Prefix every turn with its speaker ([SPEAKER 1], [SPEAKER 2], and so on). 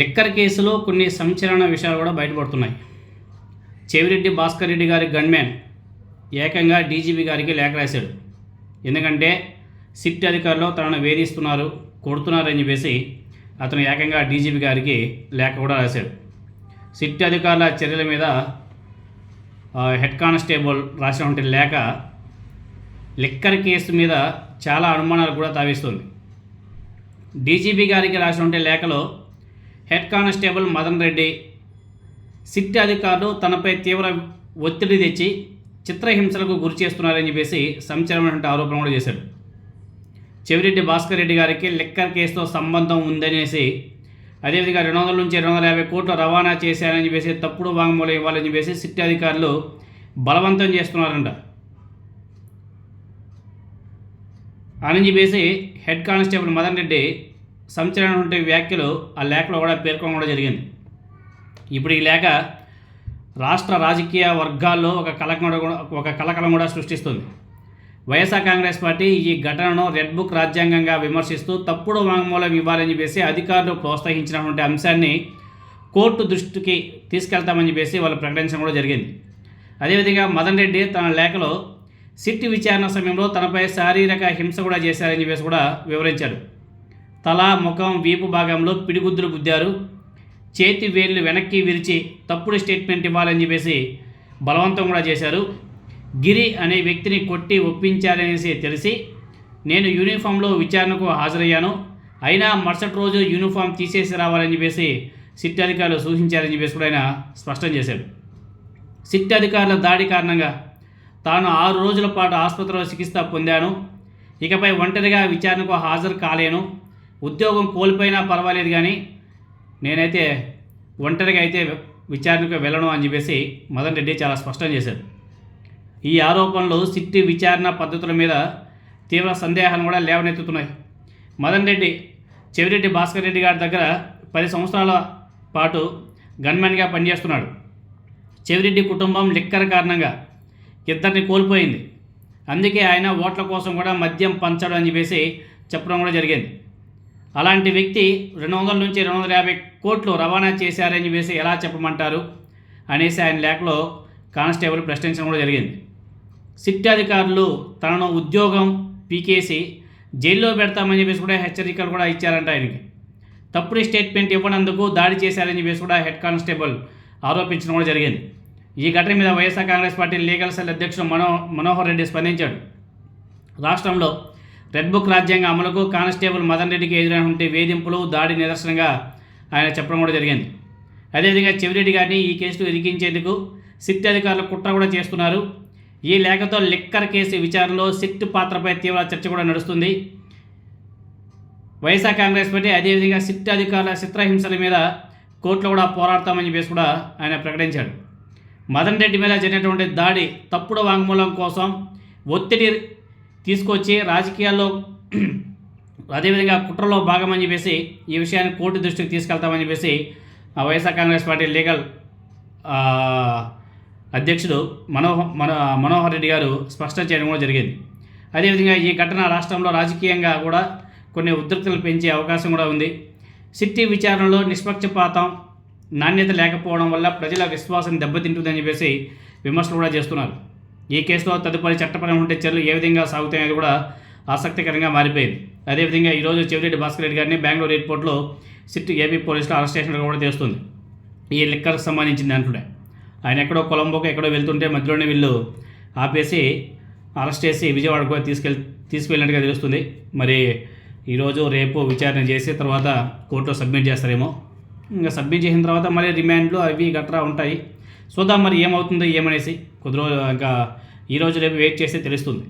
[SPEAKER 1] Liquor కేసులో కొన్ని సంచలన విషయాలు కూడా బయటపడుతున్నాయి. చెవిరెడ్డి భాస్కర్ రెడ్డి గారి గన్మ్యాన్ ఏకంగా డీజీపీ గారికి లేఖ రాశాడు. ఎందుకంటే సిట్ అధికారులు తనను వేధిస్తున్నారు కొడుతున్నారని చెప్పేసి అతను ఏకంగా డీజీపీ గారికి లేఖ కూడా రాశాడు. సిట్ అధికారుల చర్యల మీద హెడ్ కానిస్టేబుల్ రాసినటువంటి లేఖ లిక్కర్ కేసు మీద చాలా అనుమానాలు కూడా తావిస్తుంది. డీజీపీ గారికి రాసినటువంటి లేఖలో head constable Madan Reddy. SIT అధికారులు తనపై తీవ్ర ఒత్తిడి తెచ్చి చిత్రహింసలకు గురి చేస్తున్నారని చెప్పేసి సంచలనమైనటువంటి ఆరోపణ కూడా చేశాడు చెవిరెడ్డి భాస్కర్ రెడ్డి గారికి లిక్కర్ కేసుతో సంబంధం ఉందనేసి అదేవిధంగా రెండు వందల నుంచి రెండు వందల యాభై కోట్లు రవాణా చేశారని చెప్పేసి తప్పుడు వాంగ్మూలం ఇవ్వాలని చెప్పేసి సిట్ అధికారులు బలవంతం చేస్తున్నారంట. అని చెప్పేసి హెడ్ కానిస్టేబుల్ మదన్ రెడ్డి సంచలనటువంటి వ్యాఖ్యలు ఆ లేఖలో కూడా పేర్కొనడం కూడా జరిగింది. ఇప్పుడు ఈ లేఖ రాష్ట్ర రాజకీయ వర్గాల్లో ఒక కలకలం కూడా ఒక కలకలం కూడా సృష్టిస్తుంది. వైఎస్ఆర్ కాంగ్రెస్ పార్టీ ఈ ఘటనను రెడ్ బుక్ రాజ్యాంగంగా విమర్శిస్తూ తప్పుడు వాంగ్మూలం ఇవ్వాలని చెప్పేసి అధికారులు ప్రోత్సహించినటువంటి అంశాన్ని కోర్టు దృష్టికి తీసుకెళ్తామని చెప్పేసి వాళ్ళు ప్రకటించడం కూడా జరిగింది. అదేవిధంగా మదన్ రెడ్డి తన లేఖలో సిట్ విచారణ సమయంలో తనపై శారీరక హింస కూడా చేశారని చెప్పేసి కూడా వివరించాడు తల ముఖం వీపు భాగంలో పిడిగుద్దులు గుద్దారు. చేతి వేళ్ళు వెనక్కి విరిచి తప్పుడు స్టేట్మెంట్ ఇవ్వాలని చెప్పేసి బలవంతం కూడా చేశారు. గిరి అనే వ్యక్తిని కొట్టి ఒప్పించారనేసి తెలిసి నేను యూనిఫామ్లో విచారణకు హాజరయ్యాను. అయినా మరుసటి రోజు యూనిఫామ్ తీసేసి రావాలని చెప్పేసి సిట్ అధికారులు సూచించారని చెప్పేసి కూడా ఆయన స్పష్టం చేశాడు సిట్ అధికారుల దాడి కారణంగా తాను ఆరు రోజుల పాటు ఆసుపత్రిలో చికిత్స పొందాను. ఇకపై ఒంటరిగా విచారణకు హాజరు కాలేను. ఉద్యోగం కోల్పోయినా పర్వాలేదు కానీ నేనైతే ఒంటరిగా అయితే విచారణకు వెళ్ళను అని చెప్పేసి మదన్ రెడ్డి చాలా స్పష్టం చేశారు. ఈ ఆరోపణలు సిట్టి విచారణ పద్ధతుల మీద తీవ్ర సందేహాలను కూడా లేవనెత్తుతున్నాయి. మదన్ రెడ్డి చెవిరెడ్డి భాస్కర్ రెడ్డి గారి దగ్గర పది సంవత్సరాల పాటు గన్మెన్గా పనిచేస్తున్నాడు. చెవిరెడ్డి కుటుంబం లిక్కర్ కారణంగా ఇద్దరిని కోల్పోయింది. అందుకే ఆయన ఓట్ల కోసం కూడా మద్యం పంచడం అని చెప్పేసి చెప్పడం కూడా జరిగింది. అలాంటి వ్యక్తి రెండు వందల నుంచి రెండు వందల యాభై కోట్లు రవాణా చేశారని చెప్పేసి ఎలా చెప్పమంటారు అనేసి ఆయన లేఖలో కానిస్టేబుల్ ప్రశ్నించడం కూడా జరిగింది. సిట్ అధికారులు తనను ఉద్యోగం పీకేసి జైల్లో పెడతామని చెప్పేసి కూడా హెచ్చరికలు కూడా ఇచ్చారంట ఆయనకి. తప్పుడు స్టేట్మెంట్ ఇవ్వనందుకు దాడి చేశారని చెప్పేసి కూడా హెడ్ కానిస్టేబుల్ ఆరోపించడం కూడా జరిగింది. ఈ ఘటన మీద YSR Congress party legal cell అధ్యక్షుడు మనో మనోహర్ రెడ్డి స్పందించాడు. రాష్ట్రంలో రెడ్ బుక్ రాజ్యాంగ అమలుకు కానిస్టేబుల్ మదన్ రెడ్డికి ఎదురైనటువంటి వేధింపులు దాడి నిదర్శనంగా ఆయన చెప్పడం కూడా జరిగింది. అదేవిధంగా చెవిరెడ్డి గారిని ఈ కేసులో ఇరికించేందుకు సిట్ అధికారులు కుట్ర కూడా చేస్తున్నారు. ఈ లేఖతో లిక్కర్ కేసు విచారణలో సిట్ పాత్రపై తీవ్ర చర్చ కూడా నడుస్తుంది. వైఎస్ఆర్ కాంగ్రెస్ పార్టీ అదేవిధంగా సిట్ అధికారుల చిత్రహింసల మీద కోర్టులో కూడా పోరాడతామని చెప్పేసి కూడా ఆయన ప్రకటించాడు. మదన్ రెడ్డి మీద జరిగినటువంటి దాడి తప్పుడు వాంగ్మూలం కోసం ఒత్తిడి తీసుకొచ్చి రాజకీయాల్లో అదేవిధంగా కుట్రలో భాగమని చెప్పేసి ఈ విషయాన్ని కోర్టు దృష్టికి తీసుకెళ్తామని చెప్పేసి వైఎస్ఆర్ కాంగ్రెస్ పార్టీ లీగల్ అధ్యక్షుడు మనోహ మన మనోహర్ రెడ్డి గారు స్పష్టం చేయడం కూడా జరిగింది. అదేవిధంగా ఈ ఘటన రాష్ట్రంలో రాజకీయంగా కూడా కొన్ని ఉద్రిక్తలు పెంచే అవకాశం కూడా ఉంది. సిట్టి విచారణలో నిష్పక్షపాతం నాణ్యత లేకపోవడం వల్ల ప్రజల విశ్వాసం దెబ్బతింటుందని చెప్పేసి విమర్శలు కూడా చేస్తున్నారు. ఈ కేసులో తదుపరి చట్టపరమైన చర్యలు ఏ విధంగా సాగుతాయనేది కూడా ఆసక్తికరంగా మారిపోయింది. అదేవిధంగా ఈరోజు చెవిరెడ్డి భాస్కర్ రెడ్డి గారిని బెంగళూరు ఎయిర్పోర్ట్లో సిట్ ఏపీ పోలీసులు అరెస్ట్ చేసినట్టు కూడా తెలుస్తుంది. ఈ లిక్కర్కి సంబంధించిన దాంట్లో ఆయన ఎక్కడో కొలంబోకి ఎక్కడో వెళ్తుంటే మధ్యలోనే వీళ్ళు ఆపేసి అరెస్ట్ చేసి విజయవాడకు కూడా తీసుకెళ్ తీసుకువెళ్ళినట్టుగా తెలుస్తుంది. మరి ఈరోజు రేపు విచారణ చేసి తర్వాత కోర్టులో సబ్మిట్ చేస్తారేమో. ఇంకా సబ్మిట్ చేసిన తర్వాత మళ్ళీ రిమాండ్లు అవి గట్రా ఉంటాయి. చూద్దాం మరి ఏమవుతుందో ఏమనేసి. కొద్ది రోజు ఇంకా ఈరోజు రేపు వెయిట్ చేస్తే తెలుస్తుంది.